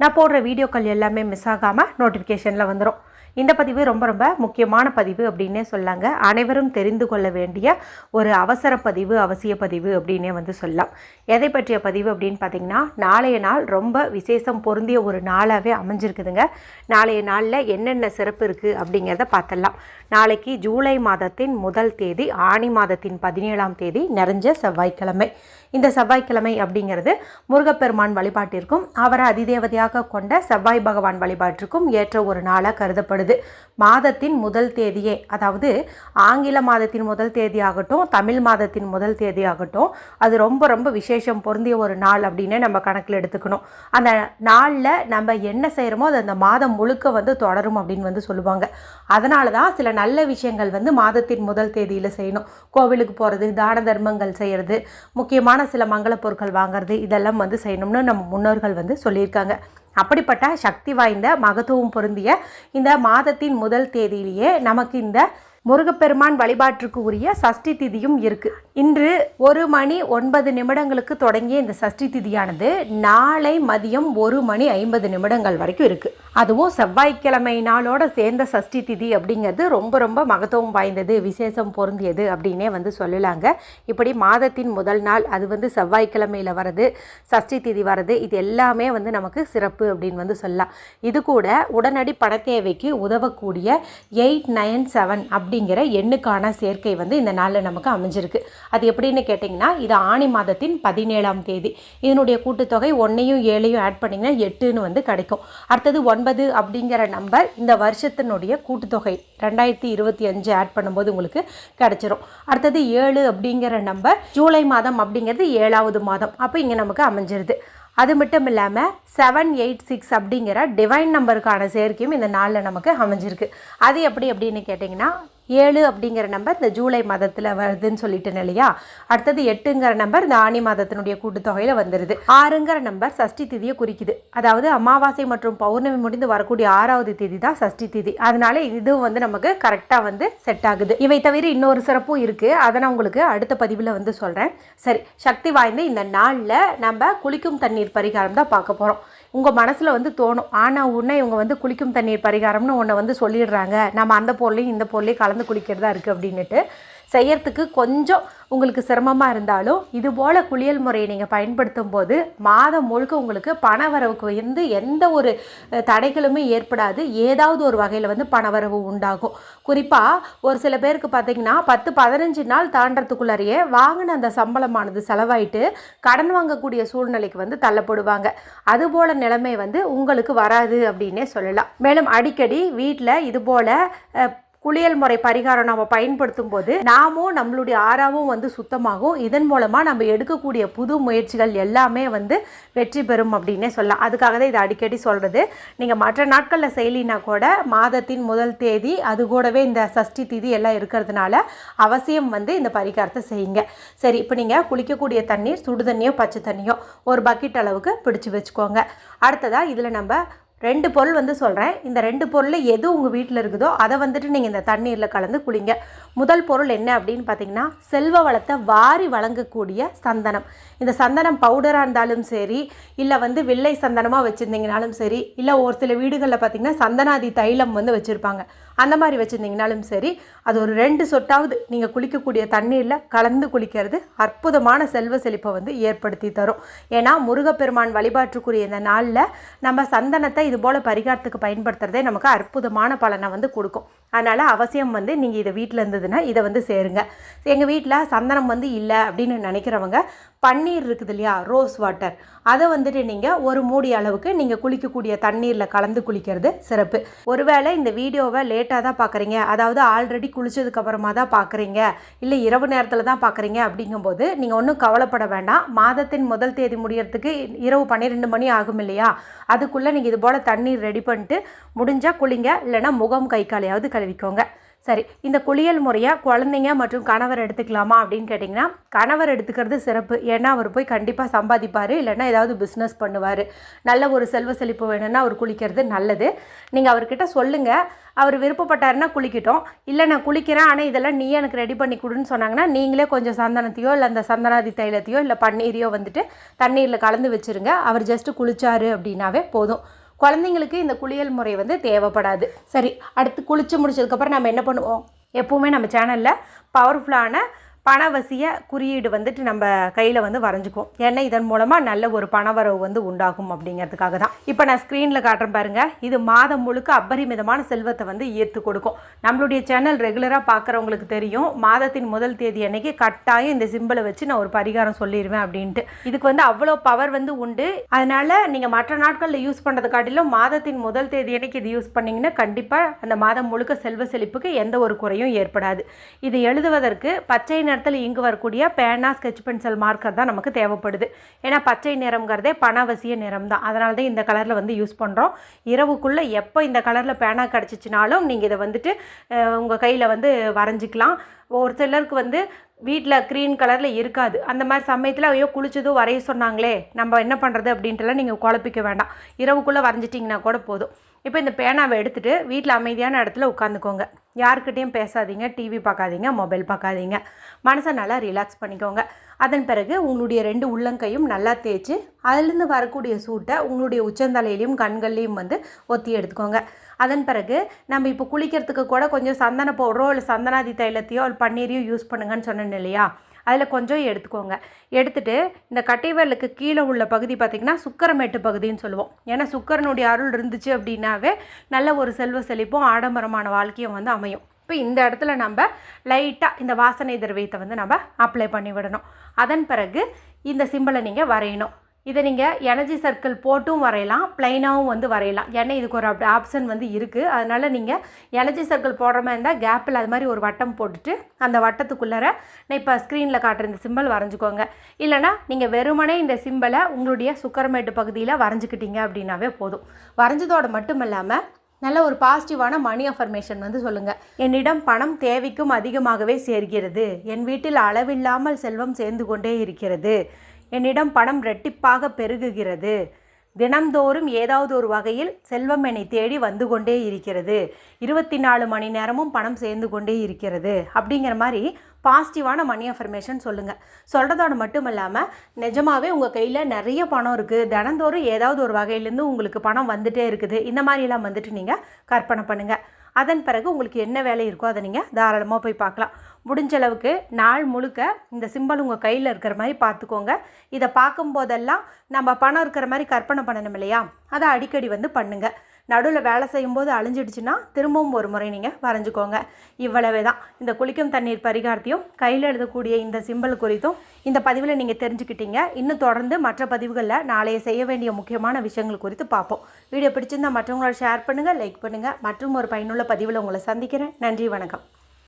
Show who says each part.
Speaker 1: நான் போடுற வீடியோக்கள் எல்லாமே மிஸ் ஆகாமல் நோட்டிஃபிகேஷனில் வந்துடும் இந்த பதிவு ரொம்ப ரொம்ப முக்கியமான பதிவு அப்படின்னே சொல்லாங்க. அனைவரும் தெரிந்து கொள்ள வேண்டிய ஒரு அவசர பதிவு அவசிய பதிவு அப்படின்னே வந்து சொல்லலாம். எதை பற்றிய பதிவு அப்படின்னு பார்த்தீங்கன்னா நாளைய நாள் ரொம்ப விசேஷம் பொருந்திய ஒரு நாளாகவே அமைஞ்சிருக்குதுங்க. நாளைய நாளில் என்னென்ன சிறப்பு இருக்குது அப்படிங்கிறத பார்த்துடலாம். நாளைக்கு ஜூலை மாதத்தின் முதல் தேதி ஆணி மாதத்தின் பதினேழாம் தேதி நிறைஞ்ச செவ்வாய்க்கிழமை. இந்த செவ்வாய்க்கிழமை அப்படிங்கிறது முருகப்பெருமான் வழிபாட்டிற்கும் அவரை அதிதேவதையாக கொண்ட செவ்வாய் பகவான் வழிபாட்டிற்கும் ஏற்ற ஒரு நாளாக கருதப்படுது. மாதத்தின் முதல் தேதியே அதாவது ஆங்கில மாதத்தின் முதல் தேதி ஆகட்டும் தமிழ் மாதத்தின் முதல் தேதி ஆகட்டும் அது ரொம்ப ரொம்ப விசேஷம் பொருந்திய ஒரு நாள் அப்படின்னு நம்ம கணக்கில் எடுத்துக்கணும். அந்த நாளில் நம்ம என்ன செய்கிறோமோ அது அந்த மாதம் முழுக்க வந்து தொடரும் அப்படின்னு வந்து சொல்லுவாங்க. அதனால தான் சில நல்ல விஷயங்கள் வந்து மாதத்தின் முதல் தேதியில் செய்யணும். கோவிலுக்கு போகிறது தான தர்மங்கள் செய்கிறது முக்கியமான சில மங்கள பொருட்கள் வாங்குறது இதெல்லாம் வந்து செய்யணும்னு நம்ம முன்னோர்கள் வந்து சொல்லியிருக்காங்க. அப்படிப்பட்ட சக்தி வாய்ந்த மகத்துவம் பொருந்திய இந்த மாதத்தின் முதல் தேதியிலேயே நமக்கு இந்த முருகப்பெருமான் வழிபாட்டிற்கு உரிய சஷ்டி திதியும் இருக்குது இன்று ஒரு மணி ஒன்பது நிமிடங்களுக்கு தொடங்கிய இந்த சஷ்டி திதியானது நாளை மதியம் ஒரு மணி ஐம்பது நிமிடங்கள் வரைக்கும் இருக்குது அதுவும் செவ்வாய்க்கிழமை நாளோட சேர்ந்த சஷ்டி திதி அப்படிங்கிறது ரொம்ப ரொம்ப மகத்துவம் வாய்ந்தது விசேஷம் பொருந்தியது அப்படின்னே வந்து சொல்லலாங்க இப்படி மாதத்தின் முதல் நாள் அது வந்து செவ்வாய்க்கிழமையில் வரது சஷ்டி திதி வரது இது எல்லாமே வந்து நமக்கு சிறப்பு அப்படின்னு வந்து சொல்லலாம். இது கூட உடனடி பண தேவைக்கு உதவக்கூடிய எயிட் நைன் செவன் அப்படிங்கிற எண்ணுக்கான சேர்க்கை வந்து இந்த நாளில் நமக்கு அமைஞ்சிருக்கு. அது எப்படின்னு கேட்டிங்கன்னா இது ஆணி மாதத்தின் பதினேழாம் தேதி. இதனுடைய கூட்டுத்தொகை ஒன்றையும் ஏழையும் ஆட் பண்ணிங்கன்னா எட்டுன்னு வந்து கிடைக்கும். அடுத்தது ஒன்பது அப்படிங்கிற நம்பர் இந்த வருஷத்தினுடைய கூட்டுத்தொகை ரெண்டாயிரத்தி இருபத்தி அஞ்சு ஆட் பண்ணும்போது உங்களுக்கு கிடைச்சிரும். அடுத்தது ஏழு அப்படிங்கிற நம்பர் ஜூலை மாதம் அப்படிங்கிறது ஏழாவது மாதம். அப்போ இங்கே நமக்கு அமைஞ்சிருது. அது மட்டும் இல்லாமல் செவன் எயிட் சிக்ஸ் அப்படிங்கிற டிவைன் நம்பருக்கான சேர்க்கையும் இந்த நாளில் நமக்கு அமைஞ்சிருக்கு. அது எப்படி அப்படின்னு கேட்டிங்கன்னா ஏழு அப்படிங்கிற நம்பர் இந்த ஜூலை மாதத்தில் வருதுன்னு சொல்லிட்டேன் இல்லையா? அடுத்தது எட்டுங்கிற நம்பர் இந்த ஆணி மாதத்தினுடைய கூட்டுத்தொகையில் வந்துடுது ஆறுங்கிற நம்பர் சஷ்டி திதியை குறிக்குது. அதாவது அமாவாசை மற்றும் பௌர்ணமி முடிந்து வரக்கூடிய ஆறாவது திதி தான் சஷ்டி திதி. அதனால இதுவும் வந்து நமக்கு கரெக்டாக வந்து செட் ஆகுது. இவை தவிர இன்னொரு சிறப்பும் இருக்குது அதை நான் உங்களுக்கு அடுத்த பதிவில் வந்து சொல்கிறேன் சரி சக்தி வாய்ந்த இந்த நாளில் நம்ம குளிக்கும் தண்ணீர் பரிகாரம் தான் பார்க்க போகிறோம் உங்கள் மனசில் வந்து தோணும். ஆனால் உடனே இவங்க வந்து குளிக்கும் தண்ணீர் பரிகாரம்னு ஒன்று வந்து சொல்லிடுறாங்க. நம்ம அந்த பொருளையும் இந்த பொருளையும் கலந்து குளிக்கிறதா இருக்குது அப்படின்னுட்டு. செய்யறதுக்கு கொஞ்சம் உங்களுக்கு சிரமமாக இருந்தாலும் இது போல் குளியல் முறையை நீங்கள் பயன்படுத்தும் போது மாதம் முழுக்க உங்களுக்கு பண வரவுக்கு வந்து எந்த ஒரு தடைகளுமே ஏற்படாது. ஏதாவது ஒரு வகையில் வந்து பணவரவு உண்டாகும். குறிப்பாக ஒரு சில பேருக்கு பார்த்தீங்கன்னா பத்து பதினஞ்சு நாள் தாண்டறதுக்குள்ளாரியே வாங்கின அந்த சம்பளமானது செலவாயிட்டு கடன் வாங்கக்கூடிய சூழ்நிலைக்கு வந்து தள்ளப்படுவாங்க. அதுபோல் நிலைமை வந்து உங்களுக்கு வராது அப்படின்னே சொல்லலாம். மேலும் அடிக்கடி வீட்டில் இதுபோல் குளியல் முறை பரிகாரம் நம்ம பயன்படுத்தும் போது நாமும் நம்மளுடைய ஆறாவும் வந்து சுத்தமாகும். இதன் மூலமாக நம்ம எடுக்கக்கூடிய புது முயற்சிகள் எல்லாமே வந்து வெற்றி பெறும் அப்படின்னே சொல்லலாம். அதுக்காக தான் இதை அடிக்கடி சொல்கிறது நீங்கள் மற்ற நாட்களில் செய்யலினா கூட மாதத்தின் முதல் தேதி அது கூடவே இந்த சஷ்டி திதி எல்லாம் இருக்கிறதுனால அவசியம் வந்து இந்த பரிகாரத்தை செய்யுங்க. சரி இப்போ நீங்கள் குளிக்கக்கூடிய தண்ணீர் சுடு தண்ணியோ பச்சை தண்ணியோ ஒரு பக்கெட் அளவுக்கு பிடிச்சி வச்சுக்கோங்க. அடுத்ததாக இதில் நம்ம ரெண்டு பொருள் வந்து சொல்கிறேன் இந்த ரெண்டு பொருளில் எது உங்கள் வீட்டில் இருக்குதோ அதை வந்துட்டு நீங்கள் இந்த தண்ணீரில் கலந்து குளிங்க. முதல் பொருள் என்ன அப்படின்னு பார்த்தீங்கன்னா செல்வ வளத்தை வாரி வழங்கக்கூடிய சந்தனம். இந்த சந்தனம் பவுடராக இருந்தாலும் சரி இல்லை வந்து வில்லை சந்தனமாக வச்சுருந்தீங்கனாலும் சரி இல்லை ஒரு சில வீடுகளில் பார்த்தீங்கன்னா சந்தனாதி தைலம் வந்து வச்சுருப்பாங்க. அந்த மாதிரி வச்சுருந்தீங்கனாலும் சரி அது ஒரு ரெண்டு சொட்டாவது நீங்கள் குளிக்கக்கூடிய தண்ணீரில் கலந்து குளிக்கிறது அற்புதமான செல்வ செழிப்பை வந்து ஏற்படுத்தி தரும். ஏன்னா முருகப்பெருமான் வழிபாட்டுக்குரிய இந்த நாளில் நம்ம சந்தனத்தை இது போல் பரிகாரத்துக்கு பயன்படுத்துறதே நமக்கு அற்புதமான பலனை வந்து கொடுக்கும். அதனால் அவசியம் வந்து நீங்கள் இதை வீட்டில் இருந்ததுன்னா இதை வந்து சேருங்க. எங்கள் வீட்டில் சந்தனம் வந்து இல்லை அப்படின்னு நினைக்கிறவங்க பன்னீர் இருக்குது இல்லையா ரோஸ் வாட்டர் அதை வந்துட்டு நீங்கள் ஒரு மூடி அளவுக்கு நீங்கள் குளிக்கக்கூடிய தண்ணீரில் கலந்து குளிக்கிறது சிறப்பு. ஒருவேளை இந்த வீடியோவை லேட்டாக தான் பார்க்குறீங்க. அதாவது ஆல்ரெடி குளிச்சதுக்கப்புறமா தான் பார்க்குறீங்க. இல்லை இரவு நேரத்தில் தான் பார்க்குறீங்க அப்படிங்கும்போது நீங்கள் ஒன்றும் கவலைப்பட வேண்டாம். மாதத்தின் முதல் தேதி முடியறதுக்கு இரவு பன்னிரெண்டு மணி ஆகும் இல்லையா? அதுக்குள்ளே நீங்கள் இது போல் தண்ணீர் ரெடி பண்ணிட்டு முடிஞ்சால் குளிங்க. இல்லைன்னா முகம் கை காலையாவது கழுவிக்கோங்க. சரி இந்த குளியல் முறையை குழந்தைங்க மற்றும் கணவர் எடுத்துக்கலாமா அப்படின்னு கேட்டிங்கன்னா கணவர் எடுத்துக்கிறது சிறப்பு. ஏன்னா அவர் போய் கண்டிப்பாக சம்பாதிப்பார் இல்லைன்னா ஏதாவது பிஸ்னஸ் பண்ணுவார். நல்ல ஒரு செல்வ செழிப்பு வேணும்னா அவர் குளிக்கிறது நல்லது. நீங்கள் அவர்கிட்ட சொல்லுங்கள் அவர் விருப்பப்பட்டாருன்னா குளிக்கட்டும். இல்லை நான் குளிக்கிறேன் ஆனால் இதெல்லாம் நீ எனக்கு ரெடி பண்ணி கொடுன்னு சொன்னாங்கன்னா நீங்களே கொஞ்சம் சந்தனத்தையோ இல்லை அந்த சந்தனாதி தைலத்தையோ இல்லை பன்னீரையோ வந்துட்டு தண்ணீரில் கலந்து வச்சுருங்க. அவர் ஜஸ்ட்டு குளிச்சாரு அப்படின்னாவே போதும். குழந்தைங்களுக்கு இந்த குளியல் முறை வந்து தேவைப்படாது. சரி அடுத்து குளித்து முடிச்சதுக்கப்புறம் நம்ம என்ன பண்ணுவோம்? எப்போவுமே நம்ம சேனலில் பவர்ஃபுல்லான பணவசிய குறியீடு வந்துட்டு நம்ம கையில் வந்து வரைஞ்சிக்குவோம். ஏன்னா இதன் மூலமாக நல்ல ஒரு பணவரவு வந்து உண்டாகும் அப்படிங்கிறதுக்காக தான். இப்போ நான் ஸ்க்ரீனில் காட்டுறேன் பாருங்கள் இது மாதம் முழுக்க அபரிமிதமான செல்வத்தை வந்து ஈர்த்து கொடுக்கும். நம்மளுடைய சேனல் ரெகுலராக பார்க்குறவங்களுக்கு தெரியும். மாதத்தின் முதல் தேதி அன்னைக்கு கட்டாயம் இந்த சிம்பிளை வச்சு நான் ஒரு பரிகாரம் சொல்லிடுவேன் அப்படின்ட்டு. இதுக்கு வந்து அவ்வளோ பவர் வந்து உண்டு. அதனால் நீங்கள் மற்ற நாட்களில் யூஸ் பண்ணுறது காட்டிலும் மாதத்தின் முதல் தேதி அன்னைக்கு இது யூஸ் பண்ணிங்கன்னா கண்டிப்பாக அந்த மாதம் முழுக்க செல்வ செழிப்புக்கு எந்த ஒரு குறையும் ஏற்படாது. இது எழுதுவதற்கு பச்சை நிறத்தில் இங்கு வரக்கூடிய பேனா ஸ்கெட்ச் பென்சில் மார்க்கர் தான் நமக்கு தேவைப்படுது. ஏன்னா பச்சை நிறம்ங்கிறதே பணவசிய நிறம் தான் அதனால தான் இந்த கலரில் வந்து யூஸ் பண்ணுறோம் இரவுக்குள்ளே எப்போ இந்த கலரில் பேனா கிடச்சிச்சினாலும் நீங்கள் இதை வந்துட்டு உங்கள் கையில் வந்து வரைஞ்சிக்கலாம். ஒரு சிலருக்கு வந்து வீட்டில் க்ரீன் கலரில் இருக்காது. அந்த மாதிரி சமயத்தில் ஐயோ குளிச்சதும் வரைய சொன்னாங்களே நம்ம என்ன பண்ணுறது அப்படின்ட்டுலாம் நீங்கள் குழப்பிக்க வேண்டாம். இரவுக்குள்ளே வரைஞ்சிட்டிங்கன்னா கூட போதும். இப்போ இந்த பேனாவை எடுத்துகிட்டு வீட்டில் அமைதியான இடத்துல உட்காந்துக்கோங்க. யாருக்கிட்டேயும் பேசாதீங்க டிவி பார்க்காதீங்க மொபைல் பார்க்காதீங்க. மனசை நல்லா ரிலாக்ஸ் பண்ணிக்கோங்க. அதன் பிறகு உங்களுடைய ரெண்டு உள்ளங்கையும் நல்லா தேய்ச்சி அதுலேருந்து வரக்கூடிய சூட்டை உங்களுடைய உச்சந்தலையிலையும் கண்கள்லையும் வந்து ஒத்தி எடுத்துக்கோங்க. அதன் பிறகு நம்ம இப்போ குளிக்கிறதுக்கு கூட கொஞ்சம் சந்தன பவுடரோ இல்லை சந்தனாதி தைலத்தையோ இல்லை பன்னீரையோ யூஸ் பண்ணுங்கன்னு சொன்னேன் இல்லையா? அதில் கொஞ்சம் எடுத்துக்கோங்க. எடுத்துகிட்டு இந்த கட்டைவரலுக்கு கீழே உள்ள பகுதி பார்த்திங்கன்னா சுக்கரமேட்டு பகுதின்னு சொல்லுவோம். ஏன்னா சுக்கரனுடைய அருள் இருந்துச்சு அப்படின்னாவே நல்ல ஒரு செல்வ செழிப்பும் ஆடம்பரமான வாழ்க்கையும் வந்து அமையும். இப்போ இந்த இடத்துல நம்ம லைட்டாக இந்த வாசனை திரவியத்தை வந்து நம்ம அப்ளை பண்ணி விடணும் அதன் பிறகு இந்த சிம்பிளை நீங்கள் வரையணும். இதை நீங்கள் எனர்ஜி சர்க்கிள் போட்டும் வரையலாம் ப்ளைனாகவும் வந்து வரையலாம். ஏன்னா இதுக்கு ஒரு அப்படி ஆப்ஷன் வந்து இருக்குது அதனால் நீங்கள் எனர்ஜி சர்க்கிள் போடுற மாதிரி இருந்தால் கேப்பில் அது மாதிரி ஒரு வட்டம் போட்டுட்டு அந்த வட்டத்துக்குள்ளார நான் இப்போ ஸ்க்ரீனில் காட்டுற இந்த சிம்பிள் வரைஞ்சிக்கோங்க. இல்லைனா நீங்கள் வெறுமனே இந்த சிம்பிளை உங்களுடைய சுக்கரமேட்டு பகுதியில் வரைஞ்சிக்கிட்டீங்க அப்படின்னாவே போதும். வரைஞ்சதோடு மட்டும் இல்லாமல் நல்ல ஒரு பாசிட்டிவான மணி அஃபர்மேஷன் வந்து சொல்லுங்கள் என்னிடம் பணம் தேவைக்கும் அதிகமாகவே சேர்கிறது. என் வீட்டில் அளவில்லாமல் செல்வம் சேர்ந்து கொண்டே இருக்கிறது. என்னிடம் பணம் ரெட்டிப்பாக பெருகுகிறது. தினம்தோறும் ஏதாவது ஒரு வகையில் செல்வம் என்னை தேடி வந்து கொண்டே இருக்கிறது. இருபத்தி நாலு மணி நேரமும் பணம் சேர்ந்து கொண்டே இருக்கிறது. அப்படிங்கிற மாதிரி பாசிட்டிவான மணி அஃபர்மேஷன் சொல்லுங்கள் சொல்கிறதோட மட்டும் இல்லாமல் நிஜமாகவே உங்கள் கையில் நிறைய பணம் இருக்குது தினந்தோறும் ஏதாவது ஒரு வகையிலேருந்து உங்களுக்கு பணம் வந்துகிட்டே இருக்குது. இந்த மாதிரிலாம் வந்துட்டு நீங்கள் கற்பனை பண்ணுங்கள் அதன் பிறகு உங்களுக்கு என்ன வேலை இருக்கோ அதை நீங்கள் தாராளமாக போய் பார்க்கலாம். முடிஞ்ச அளவுக்கு நாள் முழுக்க இந்த சிம்பிள் உங்கள் கையில் இருக்கிற மாதிரி பார்த்துக்கோங்க. இதை பார்க்கும்போதெல்லாம் நம்ம பணம் இருக்கிற மாதிரி கற்பனை பண்ணணும் இல்லையா? அதை அடிக்கடி வந்து பண்ணுங்கள் நடுவில் வேலை செய்யும்போது அழிஞ்சிடுச்சுன்னா திரும்பவும் ஒரு முறை நீங்கள் வரைஞ்சிக்கோங்க. இவ்வளவே தான் இந்த குளிக்கும் தண்ணீர் பரிகாரத்தையும் கையில் எழுதக்கூடிய இந்த சிம்பிள் குறித்தும் இந்த பதிவில் நீங்கள் தெரிஞ்சுக்கிட்டீங்க. இன்னும் தொடர்ந்து மற்ற பதிவுகளில் நாளைய செய்ய வேண்டிய முக்கியமான விஷயங்கள் குறித்து பார்ப்போம். வீடியோ பிடிச்சிருந்தால் மற்றவங்களோட ஷேர் பண்ணுங்கள் லைக் பண்ணுங்கள் மற்றும் ஒரு பயனுள்ள பதிவில் உங்களை சந்திக்கிறேன். நன்றி வணக்கம்.